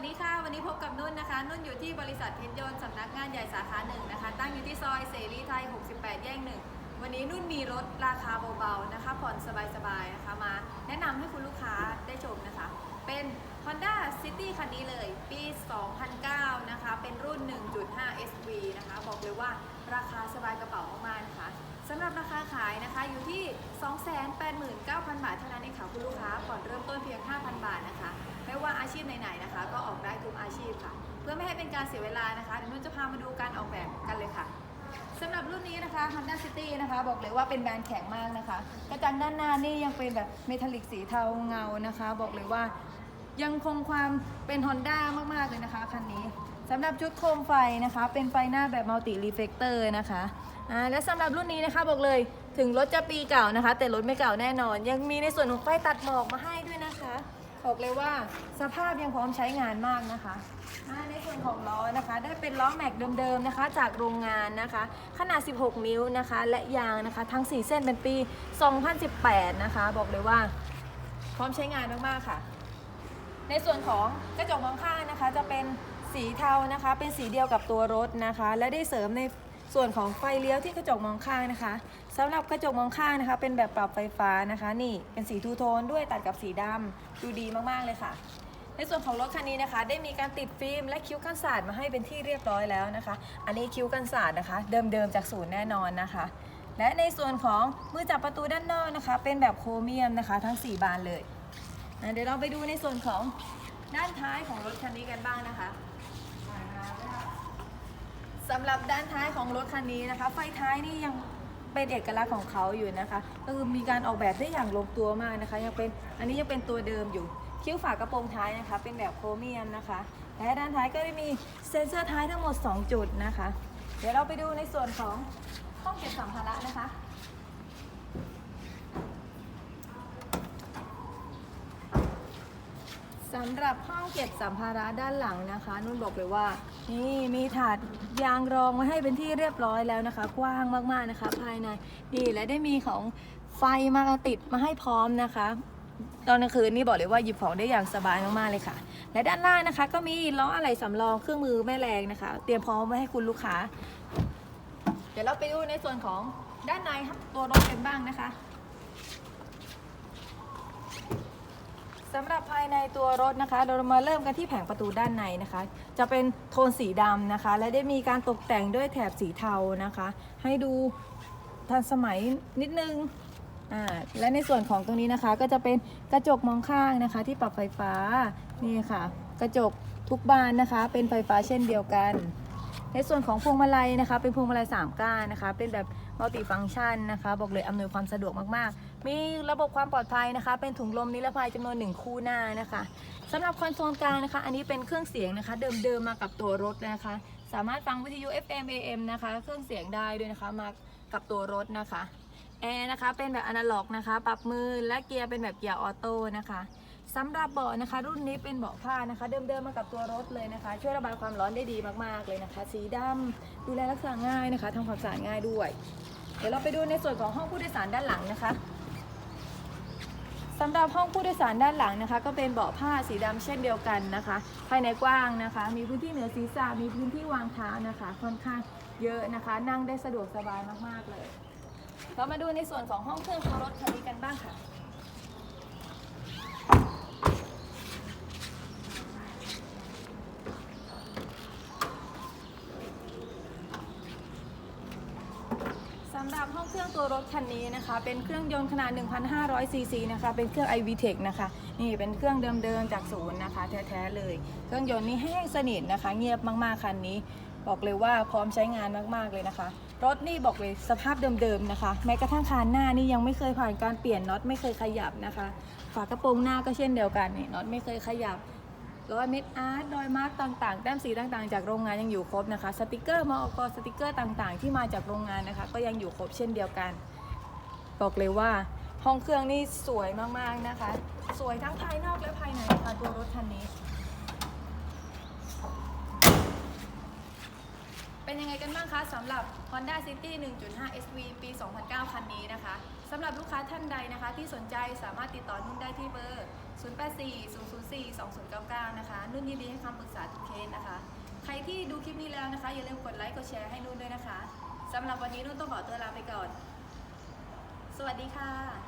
วัสดีค่ะ วันนี้พบกับนุ่นนะคะ นุ่นอยู่ที่บริษัทเพชรยนต์สำนักงานใหญ่สาขาหนึ่งนะคะ ตั้งอยู่ที่ซอยเสรีไทย 68 แยกหนึ่ง วันนี้นุ่นมีรถราคาเบาๆนะคะผ่อนสบายๆนะคะมา แนะนำให้คุณลูกค้าได้ชมนะคะ เป็น Honda City คันนี้เลย ปี 2009 นะคะ เป็นรุ่น 1.5 SV นะคะ บอกเลยว่าราคาสบายกระเป๋ามากๆนะคะสำหรับราคาขายนะคะอยู่ที่ 289,000 บาทเท่านั้นเองค่ะคุณลูกค้าผ่อนเริ่มต้นเพียง 5,000 บาท ค่ะ เพื่อไม่ให้เป็นการเสียเวลานะคะเดี๋ยวนุ่นจะพามาดูการออกแบบกันเลยค่ะสำหรับรุ่นนี้นะคะ Honda City นะคะ บอกเลยว่าเป็นแบรนด์แข็งมากนะคะ กระจังด้านหน้านี่ยังเป็นแบบเมทัลลิกสีเทาเงานะคะ บอกเลยว่ายังคงความเป็น Honda มาก ๆ เลยนะคะคันนี้สำหรับชุดโคมไฟนะคะ เป็นไฟหน้าแบบมัลติรีเฟกเตอร์นะคะอ่าและสำหรับรุ่นนี้นะคะบอกเลยถึงรถจะปีเก่านะคะ แต่รถไม่เก่าแน่นอน ยังมีในส่วนของไฟตัดหมอกมาให้ด้วยนะคะ บอกเลยว่าสภาพยังพร้อมใช้งานมากนะคะในส่วนของล้อนะคะ ได้เป็นล้อแม็กเดิมๆนะคะ จากโรงงานนะคะ ขนาด 16 นิ้วนะคะ และยางนะคะ ทั้ง 4 เส้นเป็นปี 2018 นะคะ บอกเลยว่า พร้อมใช้งานมากๆค่ะ ในส่วนของกระจกมองข้างนะคะ จะเป็นสีเทานะคะ เป็นสีเดียวกับตัวรถนะคะ และได้เสริมใน ส่วนของไฟเลี้ยวที่กระจกมองข้างนะคะสำหรับกระจกมองข้างนะคะ เป็นแบบปรับไฟฟ้านะคะ นี่เป็นสีทูโทนด้วยตัดกับสีดำดูดีมากๆเลยค่ะ ในส่วนของรถคันนี้นะคะ ได้มีการติดฟิล์มและคิ้วกันศาสตร์มาให้เป็นที่เรียบร้อยแล้วนะคะ อันนี้คิ้วกันศาสตร์นะคะ เดิมๆจากศูนย์แน่นอนนะคะและในส่วนของมือจับประตูด้านนอกนะคะ เป็นแบบโครเมียมนะคะ ทั้ง 4 บานเลยเดี๋ยวเราไปดูในส่วนของด้านท้ายของรถคันนี้กันบ้างนะคะ สำหรับด้านท้ายของรถคันนี้นะคะ ไฟท้ายนี่ยังเป็นเอกลักษณ์ของเขาอยู่นะคะก็คือมีการออกแบบได้อย่างลงตัวมากนะคะ ยังเป็นอันนี้ยังเป็นตัวเดิมอยู่ คิ้วฝากระโปรงท้ายนะคะ เป็นแบบโครเมียมนะคะ และด้านท้ายก็ได้มีเซ็นเซอร์ท้ายทั้งหมด 2 จุดนะคะ เดี๋ยวเราไปดูในส่วนของห้องเก็บสัมภาระนะคะำหรับห้องเก็บสัมภาระด้านหลังนะคะ นุ่นบอกเลยว่า นี่มีถาดยางรองไว้ให้เป็นที่เรียบร้อยแล้วนะคะ กว้างมากๆนะคะ ภายในดีและได้มีของไฟมาติดมาให้พร้อมนะคะ ตอนกลางคืนนี่บอกเลยว่าหยิบของได้อย่างสบายมากๆเลยค่ะ และด้านล่างนะคะ ก็มีล้ออะไหล่สำรองเครื่องมือแม่แรงนะคะ เตรียมพร้อมไว้ให้คุณลูกค้า เดี๋ยวเราไปดูในส่วนของด้านในตัวรถกันบ้างนะคะ สำหรับภายในตัวรถนะคะ เรามาเริ่มกันที่แผงประตูด้านในนะคะ จะเป็นโทนสีดำนะคะ และได้มีการตกแต่งด้วยแถบสีเทานะคะ ให้ดูทันสมัยนิดนึงอ่าและในส่วนของตรงนี้นะคะ ก็จะเป็นกระจกมองข้างนะคะ ที่ปรับไฟฟ้านี่ค่ะ กระจกทุกบานนะคะ เป็นไฟฟ้าเช่นเดียวกัน ในส่วนของพวงมาลัยนะคะ เป็นพวงมาลัย3ก้านนะคะ เป็นแบบมัลติฟังก์ชันนะคะ บอกเลยอำนวยความสะดวกมากๆ มีระบบความปลอดภัยนะคะ เป็นถุงลมนิรภัยจำนวนหนึ่งคู่หน้านะคะสำหรับคอนโซลกลางนะคะ อันนี้เป็นเครื่องเสียงนะคะ เดิมๆมากับตัวรถนะคะ สามารถฟังวิทยุ FM AM นะคะ เครื่องเสียงได้ด้วยนะคะมากับตัวรถนะคะแอร์นะคะเป็นแบบอนาล็อกนะคะ ปรับมือและเกียร์เป็นแบบเกียร์ออโต้นะคะสำหรับเบาะนะคะ รุ่นนี้เป็นเบาะผ้านะคะ เดิมๆมากับตัวรถเลยนะคะ ช่วยระบายความร้อนได้ดีมากๆเลยนะคะ สีดำดูแลรักษาง่ายนะคะทำความสะอาดง่ายด้วย เดี๋ยวเราไปดูในส่วนของห้องผู้โดยสารด้านหลังนะคะ สำหรับห้องผู้โดยสารด้านหลังนะคะ ก็เป็นเบาะผ้าสีดำเช่นเดียวกันนะคะ ภายในกว้างนะคะ มีพื้นที่เหนือศีรษะมีพื้นที่วางเท้านะคะ ค่อนข้างเยอะนะคะ นั่งได้สะดวกสบายมากๆเลย เรามาดูในส่วนของห้องเครื่องตัวรถคันนี้กันบ้างค่ะำหรับห้องเครื่องตัวรถคันนี้นะคะ เป็นเครื่องยนต์ขนาด 1,500 ซีซีนะคะ เป็นเครื่อง iVTEC นะคะ นี่เป็นเครื่องเดิมๆจากศูนย์นะคะ แท้ๆเลย เครื่องยนต์นี้แห้งสนิทนะคะ เงียบมากๆคันนี้ บอกเลยว่าพร้อมใช้งานมากๆเลยนะคะ รถนี่บอกเลยสภาพเดิมๆนะคะ แม้กระทั่งคานหน้านี่ยังไม่เคยผ่านการเปลี่ยนน็อตไม่เคยขยับนะคะ ฝากระโปรงหน้าก็เช่นเดียวกันนี่น็อตไม่เคยขยับ รอยเม็ดอาร์ตรอยมาร์กต่างๆ แต้มสีต่างๆ จากโรงงานยังอยู่ครบนะคะ สติกเกอร์มอกสติกเกอร์ต่างๆ ที่มาจากโรงงานนะคะ ก็ยังอยู่ครบเช่นเดียวกัน บอกเลยว่าห้องเครื่องนี่สวยมากๆนะคะ สวยทั้งภายนอกและภายในค่ะตัวรถคันนี้ เป็นยังไงกันบ้างคะสำหรับ Honda City 1.5 SV ปี 2009 คันนี้นะคะสำหรับลูกค้าท่านใดนะคะ ที่สนใจสามารถติดต่อนุ่นได้ที่เบอร์ 0840042099 นะคะ นุ่นยินดีให้คำปรึกษาทุกเคสนะคะ ใครที่ดูคลิปนี้แล้วนะคะ อย่าลืมกดไลค์กดแชร์ให้นุ่นด้วยนะคะสำหรับวันนี้นุ่นต้องขอตัวลาไปก่อน สวัสดีค่ะ